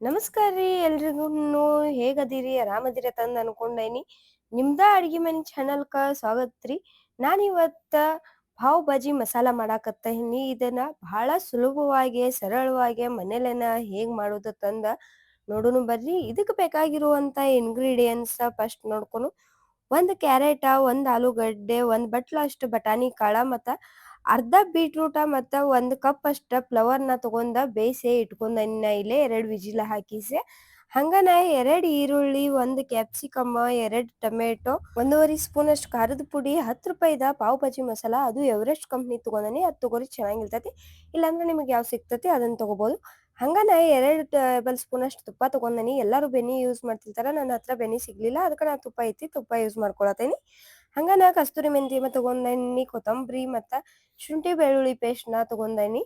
ನಮಸ್ಕಾರ ರೀ ಎಲ್ರಿಗೂ. ಹೇಗದಿರಿ? ಆರಾಮದಿರ ತಂದು ಅನ್ಕೊಂಡೇನಿ. ನಿಮ್ದ ಅಡ್ಗೆ ಮನೆ ಚಾನಲ್ಕ ಸ್ವಾಗತ ರೀ. ನಾನಿವತ್ತ ಪಾವ್ ಬಾಜಿ ಮಸಾಲ ಮಾಡಾಕತ್ತೀನಿ. ಇದನ್ನ ಬಹಳ ಸುಲಭವಾಗಿ, ಸರಳವಾಗಿ ಮನೇಲೆನ ಹೇಗ್ ಮಾಡೋದು ತಂದ ನೋಡೋಣ ಬರ್ರಿ. ಇದಕ್ಕೆ ಬೇಕಾಗಿರುವಂತ ಇಂಗ್ರೀಡಿಯೆಂಟ್ಸ್ ಫಸ್ಟ್ ನೋಡ್ಕೊನು. ಒಂದ್ ಕ್ಯಾರೆಟ, ಒಂದ್ ಆಲೂಗಡ್ಡೆ, ಒಂದ್ ಬಟ್ಲಷ್ಟು ಬಟಾಣಿ, ಕಾಳ ಮತ್ತ ಅರ್ಧ ಬೀಟ್ರೂಟ ಮತ್ತ ಒಂದ್ ಕಪ್ ಅಷ್ಟು ಫ್ಲವರ್ನ ತಗೊಂಡ ಬೇಯಿಸಿ ಇಟ್ಕೊಂಡ ಇಲ್ಲೇ ಎರಡ್ ವಿಜಿಲ ಹಾಕಿಸಿ ಹಂಗನ ಎರಡು ಈರುಳ್ಳಿ, ಒಂದು ಕ್ಯಾಪ್ಸಿಕಮ್ ಎರಡು ಟೊಮೆಟೊ, ಒಂದೂವರೆ ಸ್ಪೂನ್ ಅಷ್ಟು ಖಾರದ ಪುಡಿ, ಹತ್ತು ರೂಪಾಯಿದ ಪಾವ್ ಭಾಜಿ ಮಸಾಲ, ಅದು ಎವರೆಸ್ಟ್ ಕಂಪ್ನಿ ತಗೊಂಡನಿ, ಅದು ತಗೋರಿ ಚೆನ್ನಾಗಿರ್ತೈತಿ. ಇಲ್ಲಾಂದ್ರೆ ನಿಮಗೆ ಯಾವ ಸಿಗ್ತತಿ ಅದನ್ನ ತಗೋಬಹುದು ಹಂಗನ ಎರಡು ಟೇಬಲ್ ಸ್ಪೂನ್ ಅಷ್ಟು ತುಪ್ಪ ತಗೊಂಡನಿ. ಎಲ್ಲರೂ ಬೆನಿ ಯೂಸ್ ಮಾಡ್ತಿರ್ತಾರ ನನ್ನ ಹತ್ರ ಬೆನಿ ಸಿಗ್ಲಿಲ್ಲ ಅದಕ್ಕೆ ನಾ ತುಪ್ಪ ಐತಿ ತುಪ್ಪ ಯೂಸ್ ಮಾಡ್ಕೊಳತೇನಿ. ಹಂಗನ ಕಸ್ತೂರಿ ಮೆಂತಿ ತಗೊಂಡನಿ, ಕೊತ್ತಂಬರಿ ಮತ್ತ ಶುಂಠಿ ಬೆಳ್ಳುಳ್ಳಿ ಪೇಸ್ಟ್ನ ತಗೊಂಡನಿ.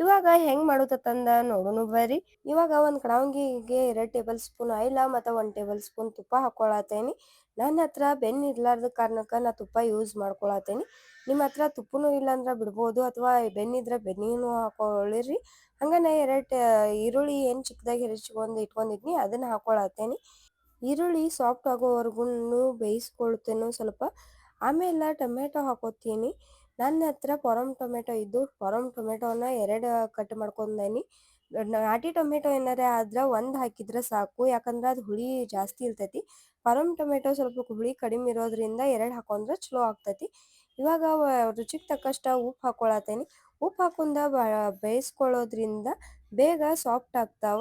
ಇವಾಗ ಹೆಂಗ್ ಮಾಡುತ್ತಂದ ನೋಡೋಣ ಬರ್ರಿ. ಇವಾಗ ಒಂದ್ ಕಡಾವಂಗಿಗೆ ಎರಡ್ ಟೇಬಲ್ ಸ್ಪೂನ್ ಆಯಿಲ್ ಮತ್ತ ಒಂದ್ ಟೇಬಲ್ ಸ್ಪೂನ್ ತುಪ್ಪ ಹಾಕೊಳತೇನಿ ನನ್ನ ಹತ್ರ ಬೆನ್ ಇರ್ಲಾರ್ದ ಕಾರಣಕ್ಕ ನಾ ತುಪ್ಪ ಯೂಸ್ ಮಾಡ್ಕೊಳತೇನಿ ನಿಮ್ಮ ಹತ್ರ ತುಪ್ಪನು ಇಲ್ಲ ಅಂದ್ರ ಬಿಡ್ಬೋದು ಅಥವಾ ಬೆನ್ನಿದ್ರ ಬೆನ್ನಿನೂ ಹಾಕೊಳ್ಳಿರಿ ಹಂಗ ನಾ ಎರಡ್ ಈರುಳ್ಳಿ ಏನ್ ಚಿಕ್ಕದಾಗಿ ಹೆಚ್ಚಿಕೊಂಡ್ ಇಟ್ಕೊಂಡಿದ್ನಿ ಅದನ್ನ ಹಾಕೊಳತೇನಿ ಈರುಳ್ಳಿ ಸಾಫ್ಟ್ ಆಗೋವರೆಗೂ ಬೇಯಿಸ್ಕೊಳ್ತೇನೆ ಸ್ವಲ್ಪ. ಆಮೇಲೆ ಟೊಮೆಟೊ ಹಾಕೋತೀನಿ. ನನ್ನ ಹತ್ರ ಪೊರಮ್ ಟೊಮೆಟೊ ಇದ್ದು, ಪೊರಮ್ ಟೊಮೆಟೊನ ಎರಡು ಕಟ್ ಮಾಡ್ಕೊಂಡೇನಿ. ನಾಟಿ ಟೊಮೆಟೊ ಏನಾರ ಆದ್ರೆ ಒಂದು ಹಾಕಿದ್ರೆ ಸಾಕು, ಯಾಕಂದ್ರೆ ಅದು ಹುಳಿ ಜಾಸ್ತಿ ಇರ್ತೈತಿ. ಪರಮ್ ಟೊಮೆಟೊ ಸ್ವಲ್ಪ ಹುಳಿ ಕಡಿಮೆ ಇರೋದ್ರಿಂದ ಎರಡು ಹಾಕೊಂಡ್ರೆ ಚಲೋ ಆಗ್ತೈತಿ. ಇವಾಗ ರುಚಿಗೆ ತಕ್ಕಷ್ಟು ಉಪ್ಪು ಹಾಕೊಳತೇನಿ ಉಪ್ಪು ಹಾಕೊಂಡ ಬೇಯಿಸ್ಕೊಳ್ಳೋದ್ರಿಂದ ಬೇಗ ಸಾಫ್ಟ್ ಆಗ್ತಾವ.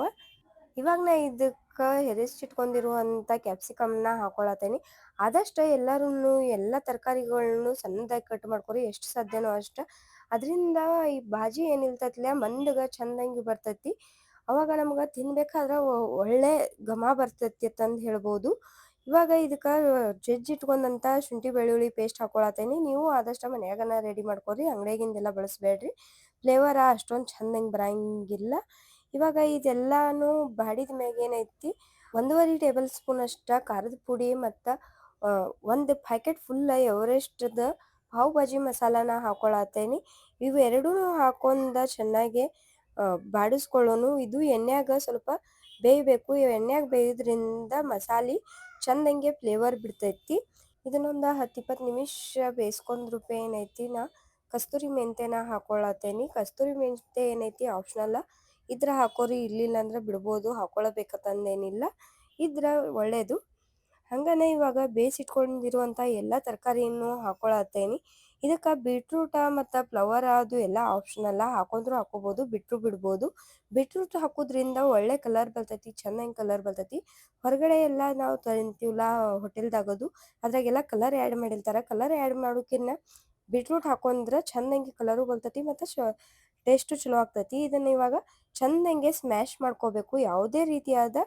ಇವಾಗ ನಾ ಇದಕ್ಕ ಹೆರಿಸಿಟ್ಕೊಂಡಿರುವಂತ ಕ್ಯಾಪ್ಸಿಕಮ್ನ ಹಾಕೊಳತೇನಿ ಆದಷ್ಟು ಎಲ್ಲರೂ ಎಲ್ಲ ತರಕಾರಿಗಳನ್ನು ಸಣ್ಣದಾಗಿ ಕಟ್ ಮಾಡ್ಕೊರಿ, ಎಷ್ಟು ಸಾಧ್ಯನೋ ಅಷ್ಟ. ಅದರಿಂದ ಈ ಬಾಜಿ ಏನಿಲ್ತತ್ಲೆ ಮಂದಗ ಚಂದಂಗಿ ಬರ್ತೈತಿ. ಅವಾಗ ನಮ್ಗೆ ತಿನ್ಬೇಕಾದ್ರೆ ಒಳ್ಳೆ ಘಮ ಬರ್ತೈತಿ ಅಂತ ಹೇಳ್ಬೋದು. ಇವಾಗ ಇದಕ್ಕ ಜಜ್ಜಿಟ್ಕೊಂಡಂತ ಶುಂಠಿ ಬೆಳ್ಳುಳ್ಳಿ ಪೇಸ್ಟ್ ಹಾಕೊಳತೇನಿ ನೀವು ಆದಷ್ಟು ಮನ್ಯಾಗನ ರೆಡಿ ಮಾಡ್ಕೊರಿ, ಅಂಗಡಿಯಾಗಿಂದೆಲ್ಲ ಬಳಸಬೇಡ್ರಿ. ಫ್ಲೇವರ್ ಅಷ್ಟೊಂದು ಚಂದಂಗೆ ಬರಂಗಿಲ್ಲ. ಇವಾಗ ಇದೆಲ್ಲಾನು ಬಾಡಿದ ಮ್ಯಾಗ ಏನೈತಿ? ಒಂದೂವರೆ ಟೇಬಲ್ ಸ್ಪೂನ್ ಅಷ್ಟ ಖಾರದ ಪುಡಿ ಮತ್ತು ಒಂದು ಪ್ಯಾಕೆಟ್ ಫುಲ್ ಎವರೆಸ್ಟ್ದ ಪಾವ್ ಭಾಜಿ ಮಸಾಲಾನ ಹಾಕೊಳತ್ತೇನಿ. ಇವೆರಡೂ ಹಾಕೊಂಡ ಚೆನ್ನಾಗಿ ಬಾಡಿಸ್ಕೊಳ್ಳೋನು. ಇದು ಎಣ್ಣೆಯಾಗ ಸ್ವಲ್ಪ ಬೇಯಬೇಕು. ಎಣ್ಣೆಯಾಗ ಬೇಯೋದ್ರಿಂದ ಮಸಾಲೆ ಚಂದಂಗೆ ಫ್ಲೇವರ್ ಬಿಡ್ತೈತಿ. ಇದನ್ನೊಂದು ಹತ್ತು ಇಪ್ಪತ್ತು ನಿಮಿಷ ರೂಪಾಯಿ ಏನೈತಿ? ನಾ ಕಸ್ತೂರಿ ಮೆಂತೆನ ಹಾಕೊಳತ್ತೇನಿ. ಕಸ್ತೂರಿ ಮೆಂತೆ ಏನೈತಿ? ಆಪ್ಷನಲ್ ಇದ್ರ ಹಾಕೋರಿ ಇರ್ಲಿಲ್ಲ ಅಂದ್ರೆ ಬಿಡ್ಬೋದು, ಹಾಕೊಳಬೇಕಂತಂದೇನಿಲ್ಲ. ಇದ್ರ ಒಳ್ಳೆಯದು ಹಂಗನೆ ಇವಾಗ ಬೇಯಿಸಿಟ್ಕೊಂಡಿರುವಂತ ಎಲ್ಲ ತರಕಾರಿಯನ್ನು ಹಾಕೊಳತ್ತೇನಿ. ಇದಕ್ಕೆ ಬೀಟ್ರೂಟ ಮತ್ತು ಫ್ಲವರ್ ಅದು ಎಲ್ಲ ಆಪ್ಷನಲ್ ಹಾಕೊಂಡ್ರು ಹಾಕೋಬಹುದು ಬಿಟ್ರು ಬಿಡ್ಬೋದು. ಬೀಟ್ರೂಟ್ ಹಾಕೋದ್ರಿಂದ ಒಳ್ಳೆ ಕಲರ್ ಬರ್ತೈತಿ, ಚೆನ್ನಾಗಿ ಕಲರ್ ಬರ್ತೈತಿ. ಹೊರಗಡೆ ಎಲ್ಲ ನಾವು ತಿಂತೀವಲ್ಲ ಹೋಟೆಲ್ದಾಗದು, ಅದ್ರಾಗೆಲ್ಲ ಕಲರ್ ಆ್ಯಡ್ ಮಾಡಿರ್ತಾರೆ. ಕಲರ್ ಆ್ಯಡ್ ಮಾಡೋಕಿನ್ನ ಬೀಟ್ರೂಟ್ ಹಾಕೊಂಡ್ರೆ ಚೆನ್ನಾಗಿ ಕಲರು ಬರ್ತೈತಿ, ಮತ್ತೆ ಟೇಸ್ಟ್ ಚಲೋ ಆಗ್ತೈತಿ. ಇದನ್ನ ಇವಾಗ ಚಂದಂಗೆ ಸ್ಮ್ಯಾಶ್ ಮಾಡ್ಕೋಬೇಕು. ಯಾವುದೇ ರೀತಿಯಾದ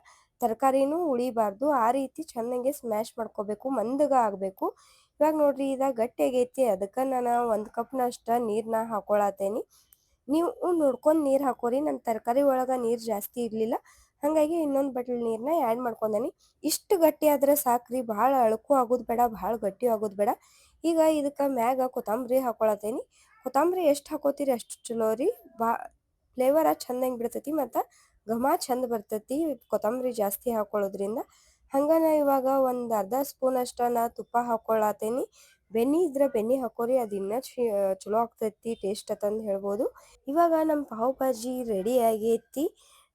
ತರಕಾರಿನೂ ಉಳಿಬಾರ್ದು ಆ ರೀತಿ ಚಂದಂಗೆ ಸ್ಮ್ಯಾಶ್ ಮಾಡ್ಕೋಬೇಕು. ಮಂದಗ ಆಗಬೇಕು. ಇವಾಗ ನೋಡ್ರಿ, ಈಗ ಗಟ್ಟಿ ಆಗೈತಿ. ಅದಕ್ಕೆ ನಾನು ಒಂದು ಕಪ್ನಷ್ಟ ನೀರನ್ನ ಹಾಕೊಳತೇನಿ ನೀವು ನೋಡ್ಕೊಂಡು ನೀರು ಹಾಕೋರಿ. ನಮ್ಮ ತರಕಾರಿ ಒಳಗೆ ನೀರು ಜಾಸ್ತಿ ಇರ್ಲಿಲ್ಲ. ಹಂಗಾಗಿ ಇನ್ನೊಂದು ಬಟ್ಲ್ ನೀರನ್ನ ಆ್ಯಡ್ ಮಾಡ್ಕೊಂಡೇನಿ. ಇಷ್ಟು ಗಟ್ಟಿ ಆದ್ರೆ ಸಾಕ್ರಿ, ಭಾಳ ಅಳಕು ಆಗೋದು ಬೇಡ, ಭಾಳ ಗಟ್ಟಿ ಆಗೋದು ಬೇಡ. ಈಗ ಇದಕ್ಕೆ ಮ್ಯಾಗ ಕೊತ್ತಂಬರಿ ಹಾಕೊಳತೇನಿ. ಕೊತ್ತಂಬರಿ ಎಷ್ಟು ಹಾಕೋತೀರಿ ಅಷ್ಟು ಚಲೋ ರೀ. ಬಾ ಫ್ಲೇವರ ಚಂದಂಗ್ ಬಿಡ್ತೈತಿ ಮತ್ತು ಘಮ ಚಂದ ಬರ್ತೈತಿ ಕೊತ್ತಂಬರಿ ಜಾಸ್ತಿ ಹಾಕೊಳ್ಳೋದ್ರಿಂದ ಹಂಗನ ಇವಾಗ ಒಂದು ಅರ್ಧ ಸ್ಪೂನ್ ಅಷ್ಟು ನಾ ತುಪ್ಪ ಹಾಕೊಳತೇನಿ. ಬೆನ್ನಿ ಇದ್ರ ಬೆನ್ನಿ ಹಾಕೋರಿ ಇನ್ನೂ ಇನ್ನ ಚಲೋ ಆಗ್ತೈತಿ ಟೇಸ್ಟ್ ಅಂತಂದು ಹೇಳ್ಬೋದು. ಇವಾಗ ನಮ್ಮ ಪಾವ್ ಭಾಜಿ ರೆಡಿ ಆಗೈತಿ.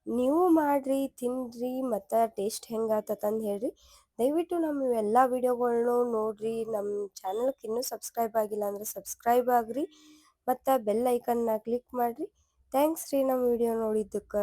ನೀವು ಮಾಡ್ರಿ, ತಿನ್ರಿ, ಮತ್ತು ಟೇಸ್ಟ್ ಹೆಂಗ ಆತಂದ್ ಹೇಳ್ರಿ. ದಯವಿಟ್ಟು ನಮ್ಮ ಎಲ್ಲ ವಿಡಿಯೋಗಳನ್ನು ನೋಡ್ರಿ ನಮ್ಮ ಚಾನಲ್ಗೆ ಇನ್ನೂ ಸಬ್ಸ್ಕ್ರೈಬ್ ಆಗಿಲ್ಲ ಅಂದ್ರೆ ಸಬ್ಸ್ಕ್ರೈಬ್ ಆಗ್ರಿ, ಮತ್ತು ಬೆಲ್ ಐಕನ್ನ ಕ್ಲಿಕ್ ಮಾಡ್ರಿ. ಥ್ಯಾಂಕ್ಸ್ ರೀ ನಮ್ಮ ವಿಡಿಯೋ ನೋಡಿದ್ದಕ್ಕ.